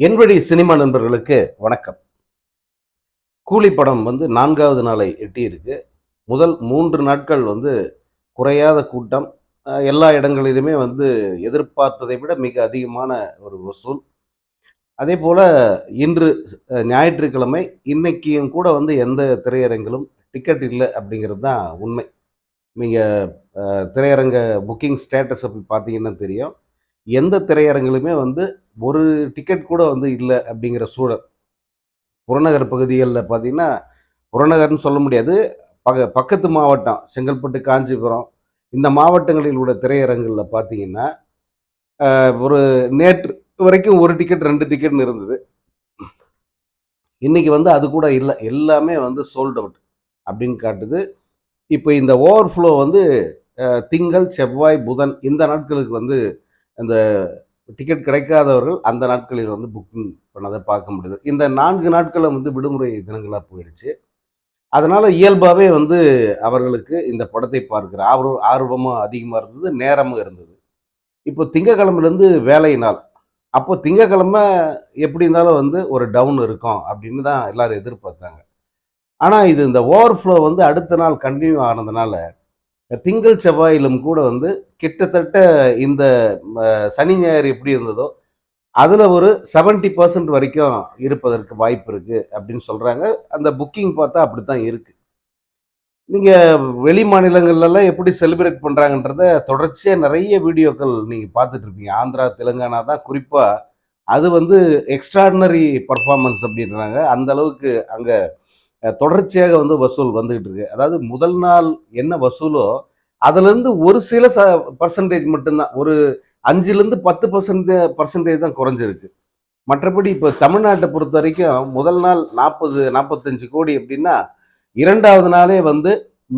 என்வழி cinema நண்பர்களுக்கு வணக்கம். கூலி படம் வந்து நான்காவது நாளை எட்டி இருக்கு முதல் மூன்று நாட்கள் வந்து குறையாத கூட்டம். எல்லா இடங்களிலுமே வந்து எதிர்பார்த்ததை விட மிக அதிகமான ஒரு வசூல். அதே போல் இன்று ஞாயிற்றுக்கிழமை இன்னைக்கும் கூட வந்து எந்த திரையரங்கிலும் டிக்கெட் இல்லை அப்படிங்கிறது தான் உண்மை. நீங்கள் திரையரங்க புக்கிங் ஸ்டேட்டஸை பார்த்தீங்கன்னா தெரியும். எந்த திரையரங்கிலுமே வந்து ஒரு டிக்கெட் கூட வந்து இல்லை அப்படிங்கிற சூழல். புறநகர் பகுதிகளில் பார்த்தீங்கன்னா புறநகர்னு சொல்ல முடியாது. பக பக்கத்து மாவட்டம் செங்கல்பட்டு காஞ்சிபுரம் இந்த மாவட்டங்களில் உள்ள திரையரங்குகளில் பார்த்தீங்கன்னா ஒரு நேற்று வரைக்கும் ஒரு டிக்கெட் ரெண்டு டிக்கெட்னு இருந்தது. இன்றைக்கி வந்து அது கூட இல்லை. எல்லாமே வந்து சோல்ட் அவுட் அப்படின்னு காட்டுது. இப்போ இந்த ஓவர்ஃப்ளோ வந்து திங்கள் செவ்வாய் புதன் இந்த நாட்களுக்கு வந்து அந்த டிக்கெட் கிடைக்காதவர்கள் அந்த நாட்களில் வந்து புக்கிங் பண்ணதை பார்க்க முடியுது. இந்த நான்கு நாட்களும் வந்து விடுமுறை தினங்களாக போயிடுச்சு. அதனால் இயல்பாகவே வந்து அவர்களுக்கு இந்த படத்தை பார்க்குற ஆர்வம் ஆர்வமும் அதிகமாக இருந்தது நேரமும் இருந்தது. இப்போ திங்கக்கிழமைலேருந்து வேலை நாள். அப்போ திங்கக்கிழமை எப்படி இருந்தாலும் வந்து ஒரு டவுன் இருக்கும் அப்படின்னு தான் எல்லாரும் எதிர்பார்த்தாங்க. ஆனால் இது இந்த ஓவர்ஃப்ளோ வந்து அடுத்த நாள் கண்டினியூ ஆனதுனால திங்கள் செவ்வாயிலும் கூட வந்து கிட்டத்தட்ட இந்த சனி ஞாயிறு எப்படி இருந்ததோ அதில் ஒரு 70% பர்சன்ட் வரைக்கும் இருப்பதற்கு வாய்ப்பு இருக்குது அப்படின்னு சொல்கிறாங்க அந்த புக்கிங் பார்த்தா அப்படி தான் இருக்குது நீங்கள் வெளி மாநிலங்கள்லாம் எப்படி செலிப்ரேட் பண்ணுறாங்கன்றத தொடர்ச்சியாக நிறைய வீடியோக்கள் நீங்கள் பார்த்துட்ருப்பீங்க ஆந்திரா தெலுங்கானா தான் குறிப்பாக அது வந்து எக்ஸ்ட்ராடினரி பர்ஃபார்மன்ஸ் அப்படின்றாங்க. அந்த அளவுக்கு அங்கே தொடர்ச்சியாக வந்து வசூல் வந்துகிட்டு இருக்கு. அதாவது முதல் நாள் என்ன வசூலோ அதுலேருந்து ஒரு சில ச பர்சன்டேஜ் மட்டும்தான். ஒரு அஞ்சுலேருந்து பத்து பர்சன்ட் பர்சன்டேஜ் தான் குறைஞ்சிருக்கு. மற்றபடி இப்போ தமிழ்நாட்டை பொறுத்த வரைக்கும் முதல் நாள் நாற்பது நாற்பத்தஞ்சு கோடி அப்படின்னா இரண்டாவது நாளே வந்து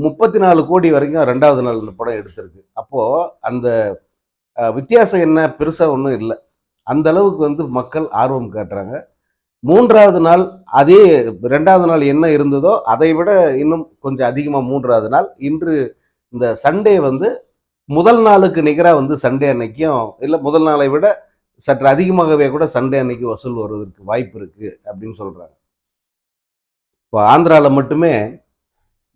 முப்பத்தி நாலு கோடி வரைக்கும் ரெண்டாவது நாள் இந்த படம் எடுத்திருக்கு. அப்போது அந்த வித்தியாசம் என்ன? பெருசாக ஒன்றும் இல்லை. அந்த அளவுக்கு வந்து மக்கள் ஆர்வம் காட்டுறாங்க. மூன்றாவது நாள் அதே ரெண்டாவது நாள் என்ன இருந்ததோ அதை விட இன்னும் கொஞ்சம் அதிகமாக மூன்றாவது நாள். இன்று இந்த சண்டே வந்து முதல் நாளுக்கு நிகராக வந்து சண்டே அன்னைக்கும் இல்லை முதல் நாளை விட சற்று அதிகமாகவே கூட சண்டே அன்னைக்கு வசூல் வருவதற்கு வாய்ப்பு இருக்குது அப்படின்னு சொல்கிறாங்க இப்போ ஆந்திராவில் மட்டுமே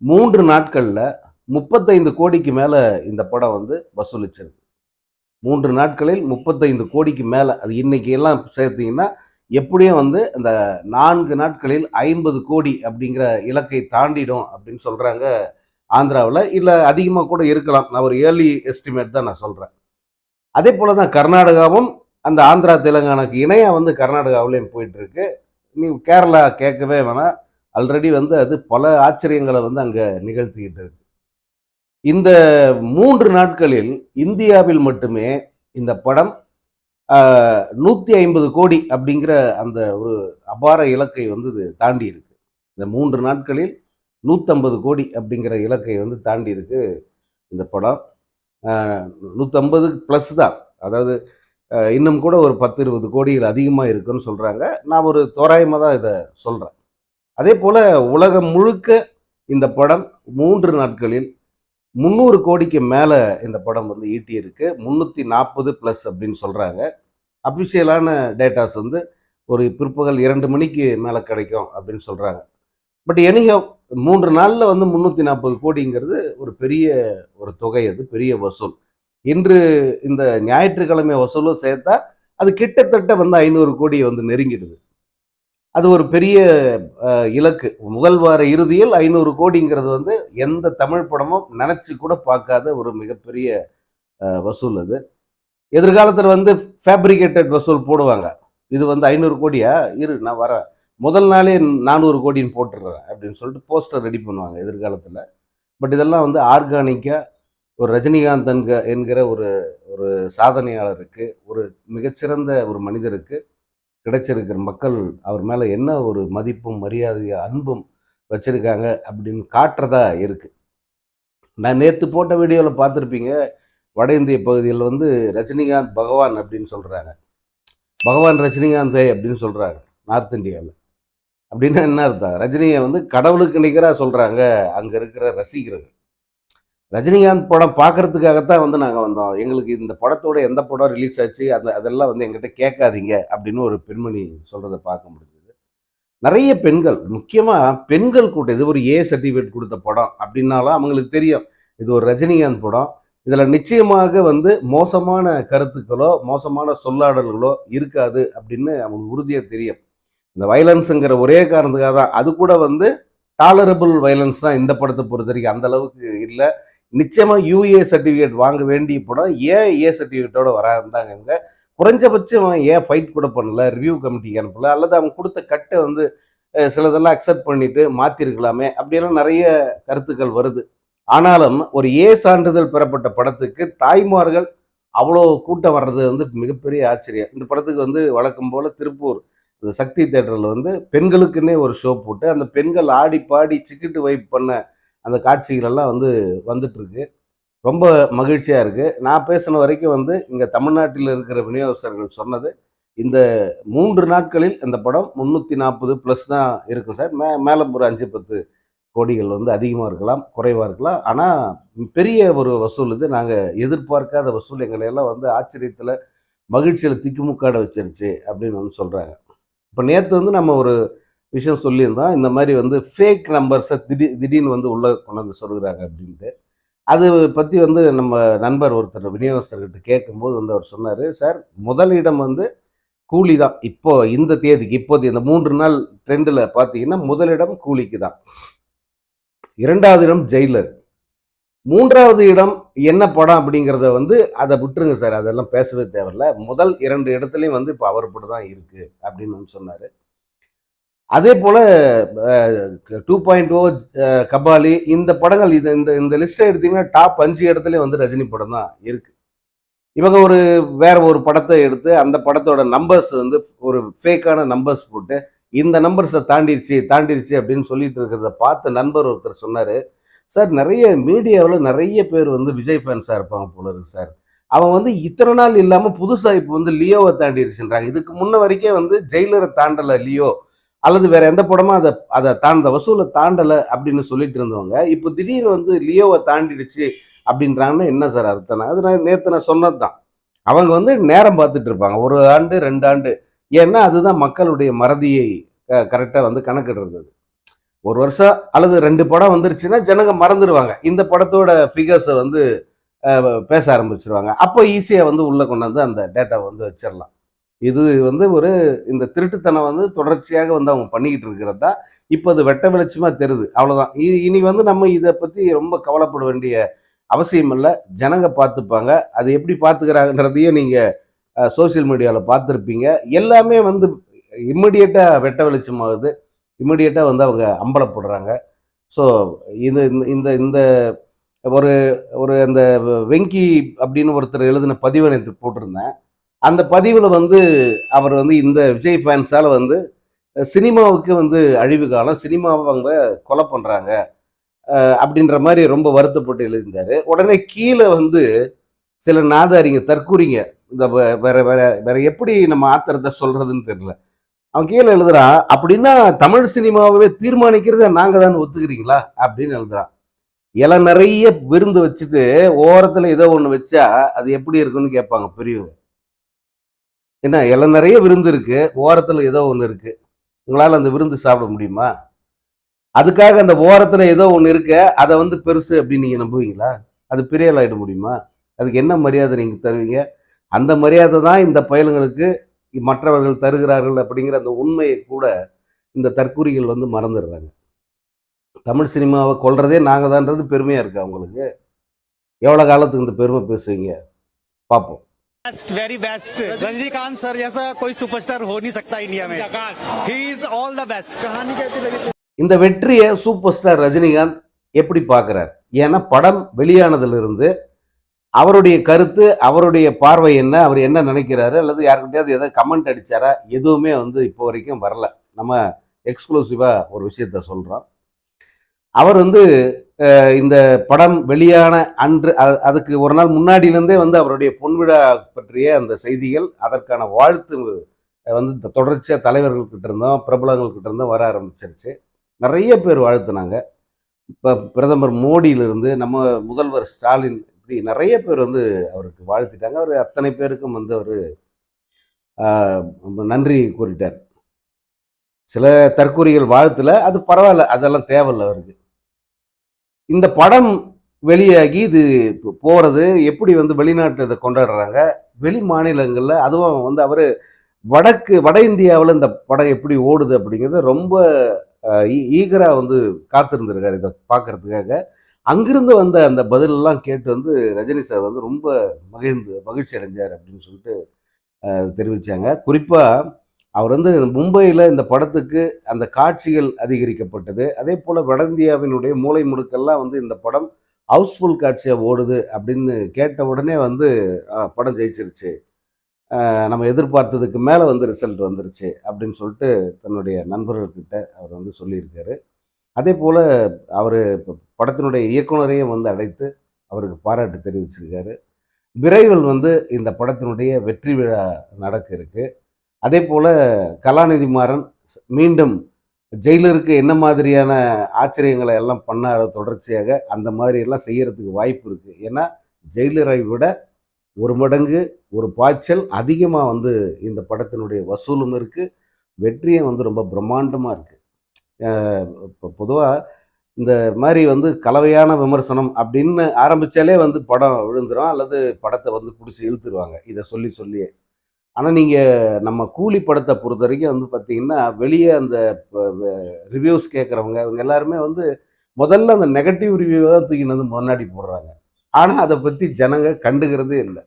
மூன்று நாட்களில் முப்பத்தைந்து கோடிக்கு மேலே இந்த படம் வந்து வசூலிச்சிருக்கு. மூன்று நாட்களில் முப்பத்தைந்து கோடிக்கு மேலே அது இன்னைக்கு எல்லாம் சேர்த்திங்கன்னா எப்படியும் வந்து அந்த நான்கு நாட்களில் ஐம்பது கோடி அப்படிங்கிற இலக்கை தாண்டிடும் அப்படின்னு சொல்கிறாங்க ஆந்திராவில். இல்லை அதிகமாக கூட இருக்கலாம். நான் ஒரு ஏர்லி எஸ்டிமேட் தான் நான் சொல்கிறேன் அதே போல் தான் கர்நாடகாவும் அந்த ஆந்திரா தெலுங்கானாக்கு இணையாக வந்து கர்நாடகாவிலையும் போயிட்டுருக்கு. நீ கேரளா கேட்கவே வேணாம். ஆல்ரெடி வந்து அது பல ஆச்சரியங்களை வந்து அங்கே நிகழ்த்திக்கிட்டு இருக்கு. இந்த மூன்று நாட்களில் இந்தியாவில் மட்டுமே இந்த படம் நூற்றி ஐம்பது கோடி அப்படிங்கிற அந்த ஒரு அபார இலக்கை வந்து இது தாண்டி இருக்கு. இந்த மூன்று நாட்களில் நூற்றம்பது கோடி அப்படிங்கிற இலக்கை வந்து தாண்டி இருக்கு இந்த படம். நூற்றம்பது ப்ளஸ் தான். அதாவது இன்னும் கூட ஒரு பத்து இருபது கோடிகள் அதிகமாக இருக்குன்னு சொல்கிறாங்க நான் ஒரு தோராயமாக தான் இதை சொல்கிறேன் அதே போல் உலகம் முழுக்க இந்த படம் மூன்று நாட்களில் முந்நூறு கோடிக்கு மேலே இந்த படம் வந்து ஈட்டியிருக்கு முந்நூற்றி நாற்பது ப்ளஸ் அப்படின்னு சொல்கிறாங்க அஃபிஷியலான டேட்டாஸ் வந்து ஒரு பிற்பகல் இரண்டு மணிக்கு மேலே கிடைக்கும் அப்படின்னு சொல்கிறாங்க பட் எனிஹோ மூன்று நாளில் வந்து முந்நூற்றி நாற்பது கோடிங்கிறது ஒரு பெரிய ஒரு தொகை அது பெரிய வசூல். இன்று இந்த ஞாயிற்றுக்கிழமை வசூலும் சேர்த்தா அது கிட்டத்தட்ட வந்து ஐநூறு கோடி வந்து நெருங்கிடுது. அது ஒரு பெரிய இலக்கு. முதல் வார இறுதியில் ஐநூறு கோடிங்கிறது வந்து எந்த தமிழ் படமும் நினச்சி கூட பார்க்காத ஒரு மிகப்பெரிய வசூல் அது. எதிர்காலத்தில் வந்து ஃபேப்ரிகேட்டட் வசூல் போடுவாங்க. இது வந்து ஐநூறு கோடியா? இரு நான் வரேன். முதல் நாளே நானூறு கோடின்னு போட்டுடுறேன் அப்படின்னு சொல்லிட்டு போஸ்டர் ரெடி பண்ணுவாங்க எதிர்காலத்தில். பட் இதெல்லாம் வந்து ஆர்கானிக்காக ஒரு ரஜினிகாந்த் என்கிற ஒரு ஒரு சாதனையாளருக்கு ஒரு மிகச்சிறந்த ஒரு மனிதருக்கு கிடைச்சிருக்கிற மக்கள் அவர் மேலே என்ன ஒரு மதிப்பும் மரியாதையும் அன்பும் வச்சுருக்காங்க அப்படின்னு காட்டுறதா இருக்குது நான் நேற்று போட்ட வீடியோவில் பார்த்துருப்பீங்க வட இந்திய பகுதியில் வந்து ரஜினிகாந்த் பகவான் அப்படின்னு சொல்கிறாங்க பகவான் ரஜினிகாந்த் அப்படின்னு சொல்கிறாங்க நார்த் இந்தியாவில் அப்படின்னா என்ன அர்த்தம்? ரஜினியை வந்து கடவுளுக்கு நிகராக சொல்கிறாங்க அங்கே இருக்கிற ரசிகர்கள். ரஜினிகாந்த் படம் பார்க்கறதுக்காகத்தான் வந்து நாங்கள் வந்தோம். எங்களுக்கு இந்த படத்தோட எந்த படம் ரிலீஸ் ஆச்சு அந்த அதெல்லாம் வந்து எங்கிட்ட கேட்காதீங்க அப்படின்னு ஒரு பெண்மணி சொல்கிறத பார்க்க முடிஞ்சது. நிறைய பெண்கள் முக்கியமாக பெண்கள் கூட்டம் இது ஒரு ஏ சர்டிஃபிகேட் கொடுத்த படம் அப்படின்னாலும் அவங்களுக்கு தெரியும். இது ஒரு ரஜினிகாந்த் படம். இதில் நிச்சயமாக வந்து மோசமான கருத்துக்களோ மோசமான சொல்லாடல்களோ இருக்காது அப்படின்னு அவங்களுக்கு உறுதியாக தெரியும். இந்த வயலன்ஸுங்கிற ஒரே காரணத்துக்காக தான் அது கூட வந்து டாலரபிள் வயலன்ஸ் தான் இந்த படத்தை பொறுத்த வரைக்கும் அந்த அளவுக்கு இல்லை. நிச்சயமாக யூஏ சர்டிஃபிகேட் வாங்க வேண்டிய படம் ஏன் ஏ சர்டிஃபிகேட்டோட வராந்தாங்க குறைஞ்சபட்சம் அவன் ஏன் ஃபைட் கூட பண்ணல ரிவ்யூ கமிட்டிக்கு அனுப்பல அல்லது அவன் கொடுத்த கட்டை வந்து சிலதெல்லாம் அக்செப்ட் பண்ணிட்டு மாற்றிருக்கலாமே அப்படியெல்லாம் நிறைய கருத்துக்கள் வருது. ஆனாலும் ஒரு ஏ சான்றிதழ் பெறப்பட்ட படத்துக்கு தாய்மார்கள் அவ்வளோ கூட்டம் வர்றது வந்து மிகப்பெரிய ஆச்சரியம். இந்த படத்துக்கு வந்து வழக்கம் போல் திருப்பூர் இந்த சக்தி தேட்டரில் வந்து பெண்களுக்குன்னே ஒரு ஷோ போட்டு அந்த பெண்கள் ஆடி பாடி சிக்கிட்டு வைப் பண்ண அந்த காட்சிகளெல்லாம் வந்து வந்துட்டுருக்கு. ரொம்ப மகிழ்ச்சியாக இருக்குது நான் பேசின வரைக்கும் வந்து இங்கே தமிழ்நாட்டில் இருக்கிற விநியோகஸ்தர்கள் சொன்னது இந்த மூன்று நாட்களில் இந்த படம் முந்நூற்றி நாற்பது ப்ளஸ் தான் இருக்கும் சார். மே மேலே ஒரு அஞ்சு பத்து கோடிகள் வந்து அதிகமாக இருக்கலாம் குறைவாக இருக்கலாம். ஆனால் பெரிய ஒரு வசூல் இது. நாங்கள் எதிர்பார்க்காத வசூல். எங்களை எல்லாம் வந்து ஆச்சரியத்தில் மகிழ்ச்சியில் திக்குமுக்காட வச்சிருச்சு அப்படின்னு வந்து சொல்கிறாங்க இப்போ நேற்று வந்து நம்ம ஒரு விஷயம் சொல்லியிருந்தோம் இந்த மாதிரி வந்து ஃபேக் நம்பர்ஸை திடீர் திடீர்னு வந்து உள்ளே கொண்டு வந்து சொல்கிறாங்க அப்படின்ட்டு. அது பற்றி வந்து நம்ம நண்பர் ஒருத்தர் விநியோகஸ்தர்கிட்ட கேட்கும்போது வந்து அவர் சொன்னார் சார் முதலிடம் வந்து கூலி தான். இப்போ இந்த தேதிக்கு இப்போது இந்த மூன்று நாள் ட்ரெண்டில் பார்த்தீங்கன்னா முதலிடம் கூலிக்கு தான். இரண்டாவது இடம் ஜெயிலர் மூன்றாவது இடம் என்ன படம் அப்படிங்கிறத வந்து அதை விட்டுருங்க சார் அதெல்லாம் பேசவே தேவையில்ல. முதல் இரண்டு இடத்துலையும் வந்து இப்போ அவர் படம் தான் இருக்குது அப்படின்னு வந்து சொன்னார். அதே போல் டூ பாயிண்ட் ஓ கபாலி இந்த படங்கள் இது இந்த இந்த லிஸ்ட்டை எடுத்தீங்கன்னா டாப் அஞ்சு இடத்துல வந்து ரஜினி படம் தான் இருக்குது இவங்க ஒரு வேற ஒரு படத்தை எடுத்து அந்த படத்தோட நம்பர்ஸ் வந்து ஒரு ஃபேக்கான நம்பர்ஸ் போட்டு இந்த நம்பர்ஸை தாண்டிடுச்சு தாண்டிடுச்சு அப்படின்னு சொல்லிட்டு இருக்கிறத பார்த்த நண்பர் ஒருத்தர் சொன்னார் சார் நிறைய மீடியாவில் நிறைய பேர் வந்து விஜய் ஃபேன்ஸாக இருப்பாங்க போல இருக்கு சார். அவன் வந்து இத்தனை நாள் இல்லாமல் புதுசாக இப்போ வந்து லியோவை தாண்டிடுச்சுன்றாங்க இதுக்கு முன்ன வரைக்கும் வந்து ஜெயிலரை தாண்டலை லியோ. அல்லது வேற எந்த படமும் அதை அதை தாண்ட வசூலை தாண்டலை அப்படின்னு சொல்லிட்டு இருந்தவங்க இப்போ திடீர்னு வந்து லியோவை தாண்டிடுச்சு அப்படின்றாங்கன்னா என்ன சார் அர்த்தம் அது நான் நேற்று நான் சொன்னது தான் அவங்க வந்து நேரம் பார்த்துட்டு இருப்பாங்க. ஒரு ஆண்டு ரெண்டு ஆண்டு. ஏன்னா அதுதான் மக்களுடைய மறதியை கரெக்டாக வந்து கணக்கிடுறது ஒரு வருஷம் அல்லது ரெண்டு படம் வந்துருச்சுன்னா ஜனங்க மறந்துடுவாங்க இந்த படத்தோட ஃபிகர்ஸை வந்து பேச ஆரம்பிச்சிருவாங்க. அப்போ ஈஸியாக வந்து உள்ளே கொண்டாந்து அந்த டேட்டாவை வந்து வச்சிடலாம் இது வந்து ஒரு இந்த திருட்டுத்தனம் வந்து தொடர்ச்சியாக வந்து அவங்க பண்ணிக்கிட்டு இருக்கிறது தான். இப்போ அது வெட்ட வெளிச்சமாக தெரியுது. அவ்வளோதான் இனி வந்து நம்ம இதை பற்றி ரொம்ப கவலைப்பட வேண்டிய அவசியம் இல்லை. ஜனங்க பார்த்துப்பாங்க. அது எப்படி பார்த்துக்கிறாங்கன்றதையும் நீங்கள் சோஷியல் மீடியாவில் பார்த்துருப்பீங்க. எல்லாமே வந்து இம்மிடியட்டாக வெட்ட வெளிச்சமாகுது. இம்மிடியட்டாக வந்து அவங்க அம்பலப்படுறாங்க. ஸோ இது இந்த- இந்த இந்த ஒரு ஒரு அந்த வெங்கி அப்படின்னு ஒருத்தர் எழுதின பதிவை நேற்று போட்டிருந்தேன். அந்த பதிவில் வந்து அவர் வந்து இந்த விஜய் ஃபேன்ஸால் வந்து சினிமாவுக்கு வந்து அழிவு காலம் சினிமாவை அவங்க கொலை பண்ணுறாங்க அப்படின்ற மாதிரி ரொம்ப வருத்தப்பட்டு எழுதியிருந்தார். உடனே கீழே வந்து சில நாதாரிங்க தற்கூறிங்க இந்த வே- வேற வேற வேற எப்படி நம்ம ஆத்திரத்தை சொல்றதுன்னு தெரியல. அவன் கீழே எழுதுறான் அப்படின்னா தமிழ் சினிமாவே தீர்மானிக்கிறத நாங்க தான் ஒத்துக்கிறீங்களா? அப்படின்னு எழுதுறான். இலை நிறைய விருந்து வச்சுட்டு ஓரத்தில் ஏதோ ஒன்று வச்சா அது எப்படி இருக்குன்னு கேட்பாங்க பெரியவங்க. என்ன எல்லாம் நிறைய விருந்து இருக்கு. ஓரத்தில் ஏதோ ஒன்று இருக்கு. உங்களால் அந்த விருந்து சாப்பிட முடியுமா? அதுக்காக அந்த ஓரத்தில் ஏதோ ஒன்று இருக்க. அதை வந்து பெருசு அப்படின்னு நீங்க நம்புவீங்களா? அது பெரிய ஆகிட முடியுமா? அதுக்கு என்ன மரியாதை நீங்க தருவீங்க? அந்த மரியாதை தான் இந்த பயல்களுக்கு மற்றவர்கள் தருகிறார்கள் அப்படிங்கிற அந்த உண்மையை கூட இந்த தற்கூரிகள் வந்து மறந்துடுறாங்க. தமிழ் சினிமாவை கொள்றதே நாங்கள் தான்றது பெருமையாக இருக்கு அவங்களுக்கு. எவ்வளோ காலத்துக்கு இந்த பெருமை பேசுவீங்க? பார்ப்போம். best very best Rajinikanth sir जैसा कोई सुपरस्टार हो नहीं सकता इंडिया में ही इज ऑल द बेस्ट कहानी कैसी लगी இந்த வெற்றியை சூப்பர் ஸ்டார் ரஜினிகாந்த் எப்படி பார்க்குறார் ஏன்னா படம் வெளியானதிலிருந்து அவருடைய கருத்து அவருடைய பார்வை என்ன அவர் என்ன நினைக்கிறாரு அல்லது யாருக்கிட்டையாவது எதாவது கமெண்ட் அடிச்சாரா எதுவுமே வந்து இப்போ வரைக்கும் வரல நம்ம எக்ஸ்க்ளூசிவாக ஒரு விஷயத்த சொல்கிறோம் அவர் வந்து அஹ், இந்த படம் வெளியான அன்று அதுக்கு ஒரு நாள் முன்னாடியிலேருந்தே வந்து அவருடைய பொன்விழா பற்றிய அந்த செய்திகள் அதற்கான வாழ்த்து வந்து இந்த தொடர்ச்சியாக தலைவர்கள்கிட்ட இருந்தோம் பிரபலங்கள்கிட்ட இருந்தும் வர ஆரம்பிச்சிருச்சு. நிறைய பேர் வாழ்த்துனாங்க. இப்போ பிரதமர் மோடியிலிருந்து நம்ம முதல்வர் ஸ்டாலின் இப்படி நிறைய பேர் வந்து அவருக்கு வாழ்த்திட்டாங்க. அவர் அத்தனை பேருக்கும் வந்து அவர் நன்றி கூறிட்டார். சில தற்கூறிகள் வாழ்த்துல அது பரவாயில்ல அதெல்லாம் தேவையில்ல அவருக்கு. இந்த படம் வெளியாகி இது இப்போ எப்படி வந்து வெளிநாட்டில் இதை கொண்டாடுறாங்க? வெளி மாநிலங்களில் அதுவும் வந்து அவர் வடக்கு வட இந்தியாவில் இந்த படம் எப்படி ஓடுது அப்படிங்கிறத ரொம்ப ஈகராக வந்து காத்திருந்திருக்காரு இதை பார்க்குறதுக்காக அங்கிருந்து வந்த அந்த பதிலெல்லாம் கேட்டு வந்து ரஜினி சார் வந்து ரொம்ப மகிழ்ந்து மகிழ்ச்சி அடைஞ்சார் அப்படின்னு சொல்லிட்டு தெரிவித்தாங்க குறிப்பாக அவர் வந்து மும்பையில் இந்த படத்துக்கு அந்த காட்சிகள் அதிகரிக்கப்பட்டது. அதே போல் வட இந்தியாவினுடைய மூளை முடுக்கெல்லாம் வந்து இந்த படம் ஹவுஸ்ஃபுல் காட்சியாக ஓடுது அப்படின்னு கேட்ட உடனே வந்து படம் ஜெயிச்சிருச்சு. நம்ம எதிர்பார்த்ததுக்கு மேலே வந்து ரிசல்ட் வந்துருச்சு அப்படின்னு சொல்லிட்டு தன்னுடைய நண்பர்கள்கிட்ட அவர் வந்து சொல்லியிருக்காரு. அதே போல் அவர் படத்தினுடைய இயக்குனரையும் வந்து அழைத்து அவருக்கு பாராட்டு தெரிவிச்சிருக்காரு. விரைவில் வந்து இந்த படத்தினுடைய வெற்றி விழா நடக்க இருக்குது அதே போல் கலாநிதி மாறன் மீண்டும் ஜெயிலருக்கு என்ன மாதிரியான ஆச்சரியங்களை எல்லாம் பண்ண தொடர்ச்சியாக அந்த மாதிரியெல்லாம் செய்கிறதுக்கு செய்யறதுக்கு வாய்ப்பு இருக்குது ஏன்னா ஜெயிலரை விட ஒரு மடங்கு ஒரு பாய்ச்சல் அதிகமாக வந்து இந்த படத்தினுடைய வசூலும் இருக்குது வெற்றியும் வந்து ரொம்ப பிரம்மாண்டமாக இருக்குது இப்போ பொதுவாக இந்த மாதிரி வந்து கலவையான விமர்சனம் அப்படின்னு ஆரம்பித்தாலே வந்து படம் விழுந்துரும் அல்லது படத்தை வந்து பிடிச்சி இழுத்துருவாங்க. இதை சொல்லி சொல்லியே. ஆனால் நீங்கள் நம்ம கூலி படத்தை பொறுத்த வரைக்கும் வந்து பார்த்தீங்கன்னா வெளியே அந்த ரிவ்யூஸ் கேட்குறவங்க இவங்க எல்லாருமே வந்து முதல்ல அந்த நெகட்டிவ் ரிவ்யூவை தான் தூக்கின்னு வந்து முன்னாடி போடுறாங்க. ஆனால் அதை பற்றி ஜனங்க கண்டுக்கிறதே இல்லை.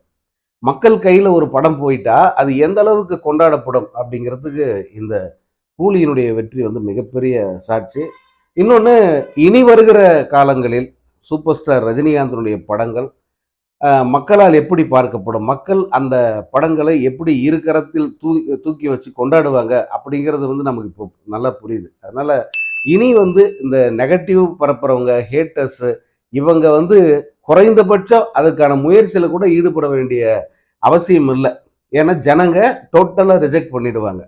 மக்கள் கையில் ஒரு படம் போயிட்டா அது எந்த அளவுக்கு கொண்டாடப்படும் அப்படிங்கிறதுக்கு இந்த கூலியினுடைய வெற்றி வந்து மிகப்பெரிய சாட்சி. இன்னொன்று இனி வருகிற காலங்களில் சூப்பர் ஸ்டார் ரஜினிகாந்தனுடைய படங்கள் மக்களால் எப்படி பார்க்கப்படும்? மக்கள் அந்த படங்களை எப்படி இருக்கிறத்தில் தூ தூக்கி வச்சு கொண்டாடுவாங்க அப்படிங்கிறது வந்து நமக்கு இப்போ நல்லா புரியுது. அதனால் இனி வந்து இந்த நெகட்டிவ் பரப்புறவங்க ஹேட்டர்ஸு இவங்க வந்து குறைந்தபட்சம் அதற்கான முயற்சியில் கூட ஈடுபட வேண்டிய அவசியம் இல்லை. ஏன்னா ஜனங்க டோட்டலாக ரிஜெக்ட் பண்ணிடுவாங்க.